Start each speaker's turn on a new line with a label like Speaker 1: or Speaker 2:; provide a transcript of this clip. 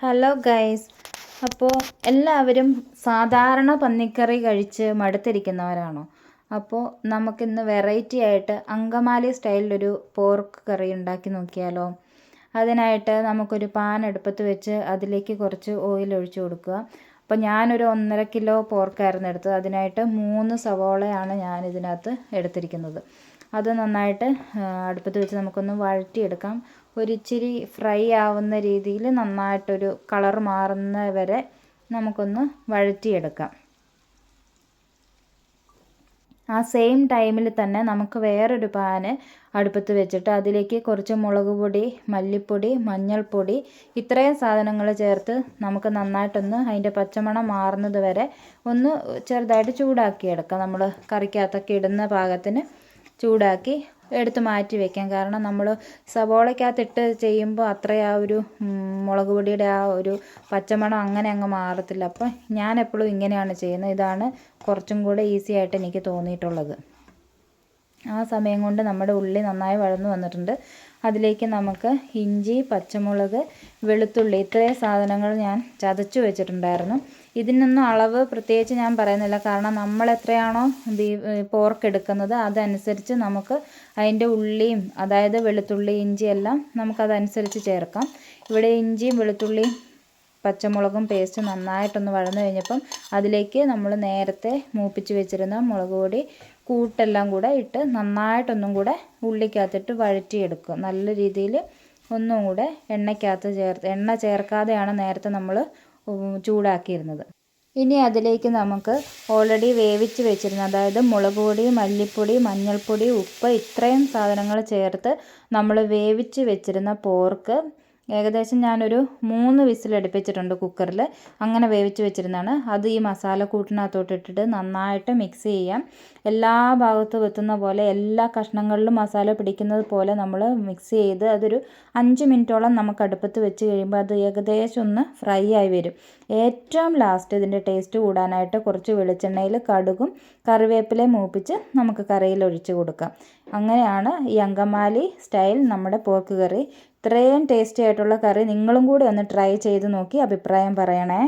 Speaker 1: Hello guys അപ്പോൾ എല്ലാവരും സാധാരണ പന്നിക്കറി കഴിച്ച് മടുത്തിരിക്കുന്നവരാണോ? അപ്പോൾ നമുക്കിന്ന് വെറൈറ്റി ആയിട്ട് അങ്കമാലി സ്റ്റൈലിലൊരു പോർക്ക് കറി ഉണ്ടാക്കി നോക്കിയാലോ? അതിനായിട്ട് നമുക്കൊരു പാൻ എടുപ്പത്ത് വെച്ച് അതിലേക്ക് കുറച്ച് ഓയിൽ ഒഴിച്ചു കൊടുക്കുക. അപ്പോൾ ഞാനൊരു ഒന്നര കിലോ പോർക്കായിരുന്നു എടുത്തത്. അതിനായിട്ട് മൂന്ന് സവോളയാണ് ഞാൻ ഇതിനകത്ത് എടുത്തിരിക്കുന്നത്. അത് നന്നായിട്ട് അടുപ്പത്ത് വെച്ച് നമുക്കൊന്ന് വഴറ്റിയെടുക്കാം. ഒരിച്ചിരി ഫ്രൈ ആവുന്ന രീതിയിൽ നന്നായിട്ടൊരു കളർ മാറുന്ന വരെ നമുക്കൊന്ന് വഴറ്റിയെടുക്കാം. ആ സെയിം ടൈമിൽ തന്നെ നമുക്ക് വേറൊരു പാന് അടുപ്പത്ത് വെച്ചിട്ട് അതിലേക്ക് കുറച്ച് മുളക് പൊടി മല്ലിപ്പൊടി മഞ്ഞൾപ്പൊടി ഇത്രയും സാധനങ്ങൾ ചേർത്ത് നമുക്ക് നന്നായിട്ടൊന്ന് അതിന്റെ പച്ചമണം മാറുന്നത് വരെ ഒന്ന് ചെറുതായിട്ട് ചൂടാക്കിയെടുക്കാം. നമ്മൾ കറിക്കകത്തൊക്കെ ഇടുന്ന പാകത്തിന് ചൂടാക്കി എടുത്ത് മാറ്റി വെക്കാം. കാരണം നമ്മൾ സവോളയ്ക്കകത്തിട്ട് ചെയ്യുമ്പോൾ അത്ര ആ ഒരു മുളക് പൊടിയുടെ ആ ഒരു പച്ചമണം അങ്ങനെ അങ്ങ് മാറത്തില്ല. അപ്പം ഞാൻ എപ്പോഴും ഇങ്ങനെയാണ് ചെയ്യുന്നത്. ഇതാണ് കുറച്ചും കൂടെ ഈസി ആയിട്ട് എനിക്ക് തോന്നിയിട്ടുള്ളത്. ആ സമയം കൊണ്ട് നമ്മുടെ ഉള്ളി നന്നായി വഴന്നു വന്നിട്ടുണ്ട്. അതിലേക്ക് നമുക്ക് ഇഞ്ചി പച്ചമുളക് വെളുത്തുള്ളി ഇത്രയും സാധനങ്ങൾ ഞാൻ ചതച്ചു വെച്ചിട്ടുണ്ടായിരുന്നു. ഇതിനൊന്നും അളവ് പ്രത്യേകിച്ച് ഞാൻ പറയുന്നില്ല. കാരണം നമ്മൾ എത്രയാണോ പോർക്ക് എടുക്കുന്നത് അതനുസരിച്ച് നമുക്ക് അതിന്റെ ഉള്ളിയും അതായത് വെളുത്തുള്ളി ഇഞ്ചി എല്ലാം നമുക്കതനുസരിച്ച് ചേർക്കാം. ഇവിടെ ഇഞ്ചിയും വെളുത്തുള്ളിയും പച്ചമുളകും പേസ്റ്റ് നന്നായിട്ടൊന്ന് വഴന്നു കഴിഞ്ഞപ്പം അതിലേക്ക് നമ്മൾ നേരത്തെ മൂപ്പിച്ച് വെച്ചിരുന്ന മുളക് പൊടി കൂട്ടെല്ലാം കൂടെ ഇട്ട് നന്നായിട്ടൊന്നും കൂടെ ഉള്ളിക്കകത്തിട്ട് വഴറ്റിയെടുക്കുക. നല്ല രീതിയിൽ ഒന്നും കൂടെ എണ്ണയ്ക്കകത്ത് ചേർത്ത് എണ്ണ ചേർക്കാതെയാണ് നേരത്തെ നമ്മൾ ചൂടാക്കിയിരുന്നത്. ഇനി അതിലേക്ക് നമുക്ക് ഓൾറെഡി വേവിച്ച് വെച്ചിരുന്ന അതായത് മുളക് പൊടി മല്ലിപ്പൊടി മഞ്ഞൾപ്പൊടി ഉപ്പ് ഇത്രയും സാധനങ്ങൾ ചേർത്ത് നമ്മൾ വേവിച്ച് വെച്ചിരുന്ന പോർക്ക് ഏകദേശം ഞാനൊരു മൂന്ന് വിസിൽ വിസിലടുപ്പിച്ചിട്ടുണ്ട് കുക്കറിൽ. അങ്ങനെ വേവിച്ച് വെച്ചിരുന്നതാണ്. അത് ഈ മസാല കൂട്ടിനകത്തോട്ട് ഇട്ടിട്ട് നന്നായിട്ട് മിക്സ് ചെയ്യാം. എല്ലാ ഭാഗത്തും എത്തുന്ന പോലെ എല്ലാ കഷ്ണങ്ങളിലും മസാല പിടിക്കുന്നത് പോലെ നമ്മൾ മിക്സ് ചെയ്ത് അതൊരു അഞ്ച് മിനിറ്റോളം നമുക്ക് അടുപ്പത്ത് വെച്ച് കഴിയുമ്പോൾ അത് ഏകദേശം ഒന്ന് ഫ്രൈ ആയി വരും. ഏറ്റവും ലാസ്റ്റ് ഇതിന്റെ ടേസ്റ്റ് കൂടാനായിട്ട് കുറച്ച് വെളിച്ചെണ്ണയിൽ കടുകും കറിവേപ്പിലയും മൂപ്പിച്ച് നമുക്ക് കറിയിൽ ഒഴിച്ച് കൊടുക്കാം. അങ്ങനെയാണ് ഈ അങ്കമാലി സ്റ്റൈൽ നമ്മുടെ പോർക്ക് കറി. ഇത്രയും ടേസ്റ്റി ആയിട്ടുള്ള കറി നിങ്ങളും കൂടി ഒന്ന് ട്രൈ ചെയ്ത് നോക്കി അഭിപ്രായം പറയണേ.